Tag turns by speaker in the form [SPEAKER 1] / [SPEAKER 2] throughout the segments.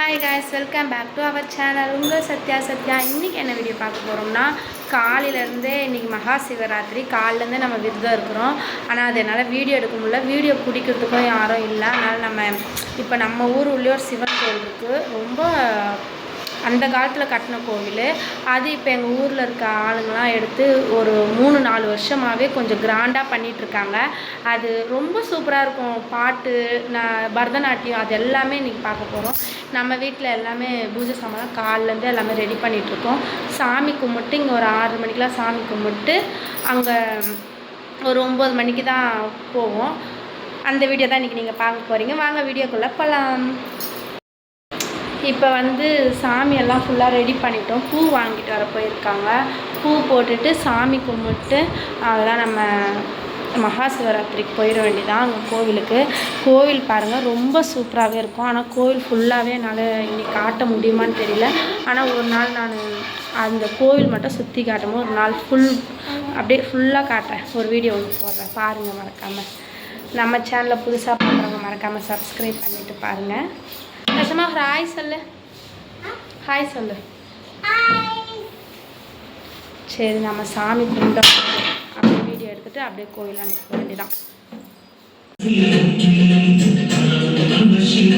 [SPEAKER 1] Hi guys welcome back to our channel உங்கள் சத்யா சத்யா இன்றைக்கி என்ன வீடியோ பார்க்க போகிறோம்னா காலையிலேருந்தே இன்றைக்கி மகா சிவராத்திரி. காலிலேருந்தே நம்ம விரதம் இருக்கிறோம். ஆனால் அது என்னால் வீடியோ எடுக்க முடியல. வீடியோ பிடிக்கிறதுக்கும் யாரும் இல்லை. அதனால் நம்ம இப்போ நம்ம ஊர் உள்ளே ஒரு சிவன் கோயில் இருக்குது ரொம்ப அந்த காலத்தில் கட்டின கோவில். அது இப்போ எங்கள் ஊரில் இருக்க ஆளுங்களாம் எடுத்து ஒரு மூணு நாலு வருஷமாகவே கொஞ்சம் கிராண்டாக பண்ணிகிட்ருக்காங்க அது ரொம்ப சூப்பராக இருக்கும். பாட்டு நான் பரதநாட்டியம் அது எல்லாமே இன்றைக்கி பார்க்க போகிறோம் நம்ம வீட்டில் எல்லாமே பூஜை சாமான் காலிலேருந்து எல்லாமே ரெடி பண்ணிகிட்ருக்கோம் சாமி கும்பிட்டு இங்கே ஒரு ஆறு மணிக்கெலாம் சாமி கும்பிட்டு அங்கே ஒரு ஒம்பது மணிக்கு தான் போவோம். அந்த வீடியோ தான் இன்றைக்கி நீங்கள் பார்க்க போகிறீங்க வாங்க வீடியோக்குள்ளே போகலாம் இப்போ வந்து சாமியெல்லாம் ஃபுல்லாக ரெடி பண்ணிட்டோம். பூ வாங்கிட்டு வர போயிருக்காங்க. பூ போட்டுட்டு சாமி கும்பிட்டு அதெல்லாம் நம்ம மகா சிவராத்திரிக்கு போயிட வேண்டியதான் அங்கே கோவிலுக்கு. கோவில் பாருங்கள் ரொம்ப சூப்பராகவே இருக்கும். ஆனால் கோவில் ஃபுல்லாகவே என்னால் இன்னைக்கு காட்ட முடியுமான்னு தெரியல. ஆனால் ஒரு நாள் நான் அந்த கோவில் மட்டும் சுற்றி காட்டும்போது ஒரு நாள் ஃபுல் அப்படியே ஃபுல்லாக காட்டுறேன். ஒரு வீடியோ ஒன்று போடுறேன். பாருங்கள் மறக்காமல் நம்ம சேனலில் புதுசாக பார்க்குறவங்க மறக்காமல் சப்ஸ்கிரைப் பண்ணிவிட்டு பாருங்கள் கஷ்டமா ஹாய் சொல்லு ஹாய் சொல்லு சரி நம்ம சாமி கும்பிட்டோம் அப்படியே வீடியோ எடுத்துகிட்டு அப்படியே கோயில் அனுப்ப வேண்டியதான்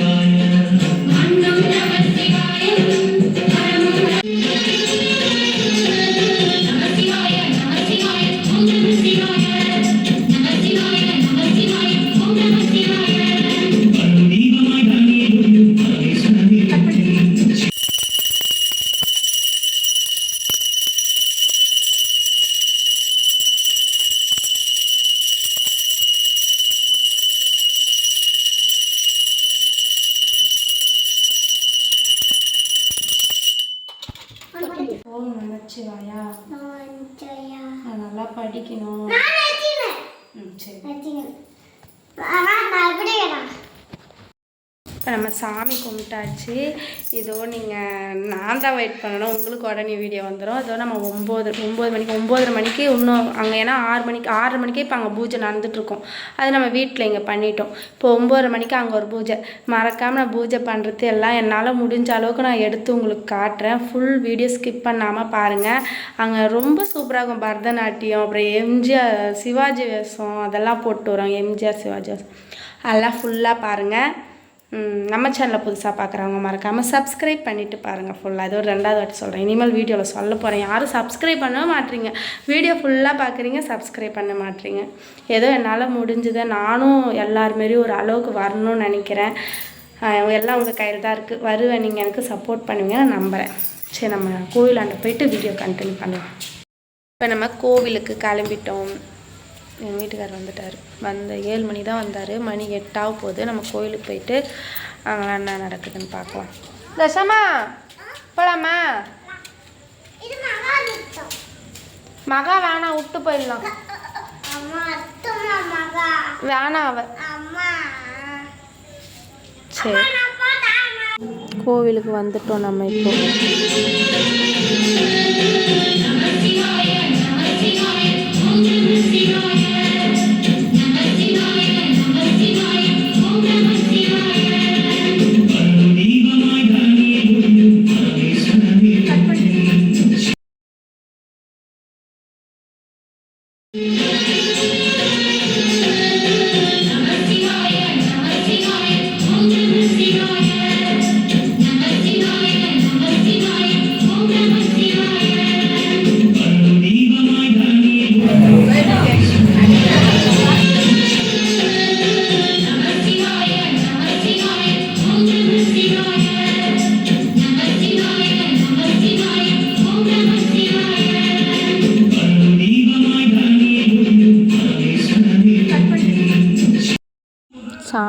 [SPEAKER 1] ஓம் நமச்சிவாயா நான் நல்லா படிக்கணும். ம் சரி. இப்போ நம்ம சாமி கும்பிட்டாச்சு. இதோ நீங்கள் நான் தான் வெயிட் பண்ணணும். உங்களுக்கு உடனே வீடியோ வந்துடும் இதோ நம்ம ஒம்பது ஒம்பது மணிக்கு ஒம்போதரை மணிக்கு இன்னும் அங்கே ஏன்னா ஆறு மணிக்கு ஆறு மணிக்கே இப்போ அங்கே பூஜை நடந்துட்டுருக்கோம். அது நம்ம வீட்டில் இங்கே பண்ணிட்டோம். இப்போ ஒம்பதரை மணிக்கு அங்கே ஒரு பூஜை. மறக்காமல் நான் பூஜை பண்ணுறது எல்லாம் என்னால் முடிஞ்ச அளவுக்கு நான் எடுத்து உங்களுக்கு காட்டுறேன். ஃபுல் வீடியோ ஸ்கிப் பண்ணாமல் பாருங்கள் அங்கே ரொம்ப சூப்பராக இருக்கும். பரதநாட்டியம் அப்புறம் எம்ஜிஆர் சிவாஜி வேஷம் அதெல்லாம் போட்டு வரோம். எம்ஜிஆர் சிவாஜி வேஷம். அதெல்லாம் ஃபுல்லாக பாருங்கள் நம்ம சேனலில் புதுசாக பார்க்குறவங்க மறக்காமல் சப்ஸ்கிரைப் பண்ணிவிட்டு பாருங்கள் ஃபுல்லாக இது ஒரு ரெண்டாவது வாட்டி சொல்கிறேன் இனிமேல் வீடியோவில் சொல்ல போகிறேன் யாரும் சப்ஸ்கிரைப் பண்ண மாட்டீங்க வீடியோ ஃபுல்லாக பார்க்குறீங்க சப்ஸ்கிரைப் பண்ண மாட்டீங்க ஏதோ என்னால் முடிஞ்சதை நானும் எல்லாருமாரி ஒரு அளவுக்கு வரணும்னு நினைக்கிறேன். எல்லாம் உங்கள் கையில் தான் இருக்குது வருவேன். நீங்கள் எனக்கு சப்போர்ட் பண்ணுவீங்க நான் நம்புகிறேன் சரி நம்ம கோவிலாண்ட போயிட்டு வீடியோ கண்டினியூ பண்ணலாம். இப்போ நம்ம கோவிலுக்கு கிளம்பிட்டோம். எங்கள் வீட்டுக்கார் வந்துட்டார். வந்த ஏழு மணி தான் வந்தார். மணி எட்டாக போகுது. நம்ம கோயிலுக்கு போயிட்டு அங்கெல்லாம் என்ன நடக்குதுன்னு பார்க்கலாம். தசமா போலாமா? மகா வேணாம் விட்டு போயிடலாம். வேணாம் அவ. சரி. கோவிலுக்கு வந்துட்டோம் நம்ம இப்போ.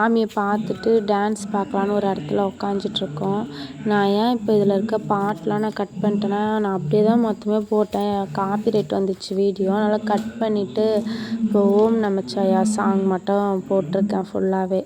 [SPEAKER 1] சாமியை பார்த்துட்டு டான்ஸ் பார்க்கலான்னு ஒரு இடத்துல உக்காந்துட்ருக்கோம் நான் ஏன் இப்போ இதில் இருக்க பாட்டெலாம் நான் கட் பண்ணிட்டேன்னா நான் அப்படியே தான் மொத்தமே போட்டேன். காப்பி ரைட் வந்துச்சு வீடியோ அதனால் கட் பண்ணிவிட்டு இப்போ ஓம் நமச்சிவாயா சாங் மட்டும் போட்டிருக்கேன் ஃபுல்லாகவே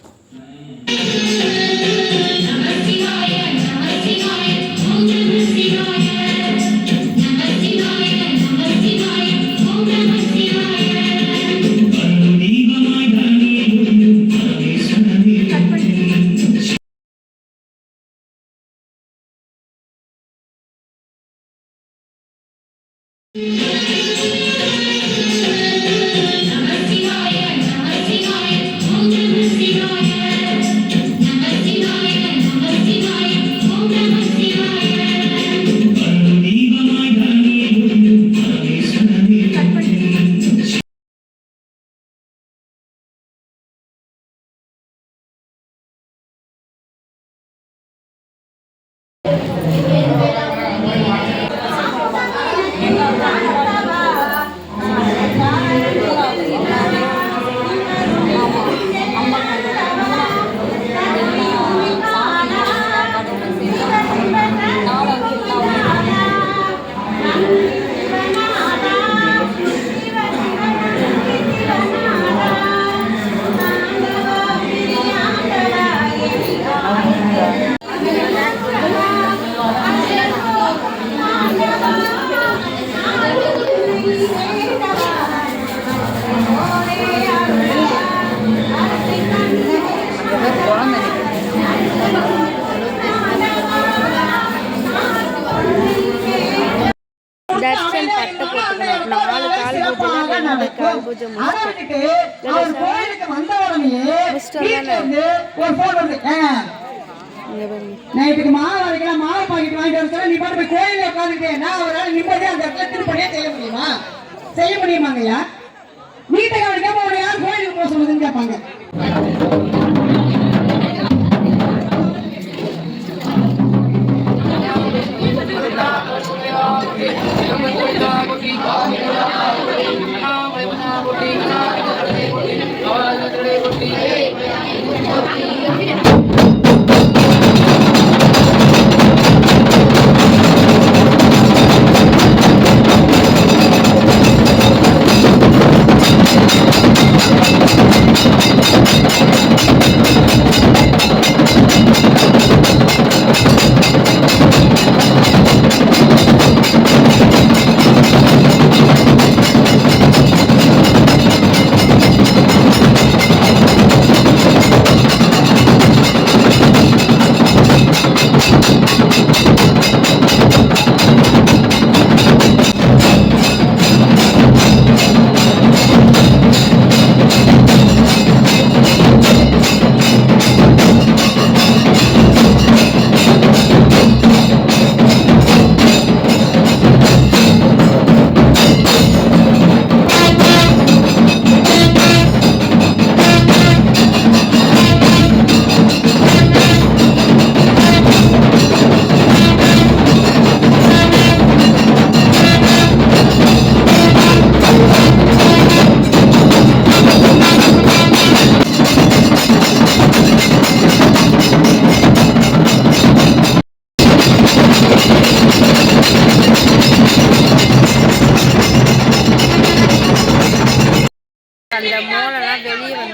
[SPEAKER 1] நாலு கால் பூஜை ரெண்டு கால் பூஜை முடிச்சிட்டோம்
[SPEAKER 2] கணவனுக்கு அவர் கோயிலுக்கு வந்த உடனே ஒரு போன் வருது நைட்டுக்கு மாவு அரைக்கலாம் மாவு பாக்கெட் வாங்கிட்டு வர சொல்ல நீ பாட்டு போய் கோயில்ல உட்காந்துட்டு நான் அவரால் நிம்மதியா அந்த இடத்துல திருப்படியா செய்ய முடியுமா? செய்ய முடியுமாங்கய்யா? வீட்டை கவனிக்காம உன்னை யார் கோயிலுக்கு போக சொல்லுதுன்னு கேட்பாங்க.
[SPEAKER 1] அந்த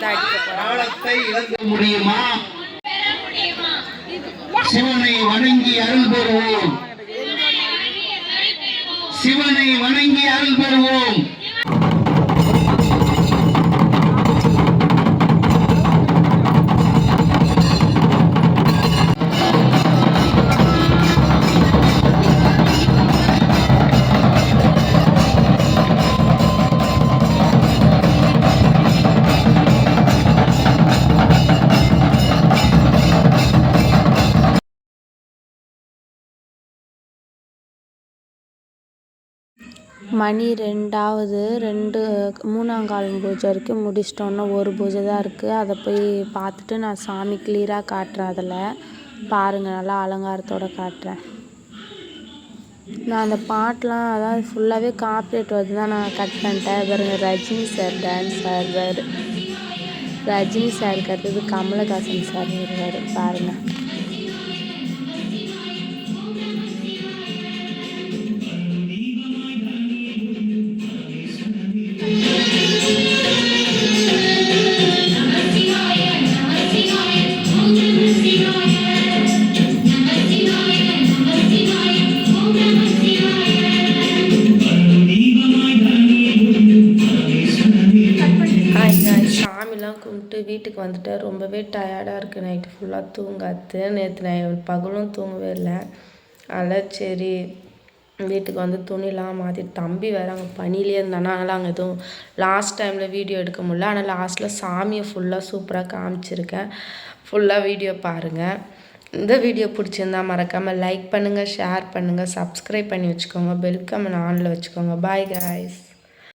[SPEAKER 1] வந்து அடிக்க
[SPEAKER 3] காலத்தை இழக்க முடியுமா? சிவனை வணங்கி அருள் பெறுவோம். சிவனை வணங்கி அருள் பெறுவோம்.
[SPEAKER 1] மணி ரெண்டாவது ரெண்டு மூணாங்கால் பூஜை வரைக்கும் முடிச்சிட்டோன்னா ஒரு பூஜை தான் இருக்குது அதை போய் பார்த்துட்டு நான் சாமி கிளியராக காட்டுறேன் அதில். பாருங்கள் நல்லா அலங்காரத்தோட காட்டுறேன். நான் அந்த பாட்டெலாம் அதாவது ஃபுல்லாகவே காப்பிரைட் வந்து தான் நான் கட் பண்ணிட்டேன். பாருங்க ரஜினி சார் டான்ஸ் ஆடுறாரு. ரஜினி சாருக்கு அடுத்தது கமலஹாசன் சார் வருவார். பாருங்கள் நைட்டு ஃபுல்லாக தூங்காது நேற்று நான் பகலும் தூங்கவே இல்லை. அதனால் சரி வீட்டுக்கு வந்து துணிலாம் மாற்றி தம்பி வேறு அங்கே பனிலே இருந்தானா அதனால் அங்கே எதுவும் லாஸ்ட் டைமில் வீடியோ எடுக்க முடியல. ஆனால் லாஸ்ட்டில் சாமியை ஃபுல்லாக சூப்பராக காமிச்சிருக்கேன். ஃபுல்லாக வீடியோ பாருங்கள் இந்த வீடியோ பிடிச்சிருந்தா மறக்காமல் லைக் பண்ணுங்கள் ஷேர் பண்ணுங்கள் சப்ஸ்கிரைப் பண்ணி வச்சுக்கோங்க பெல் கமெண்ட் ஆனில் வச்சுக்கோங்க. பாய் guys.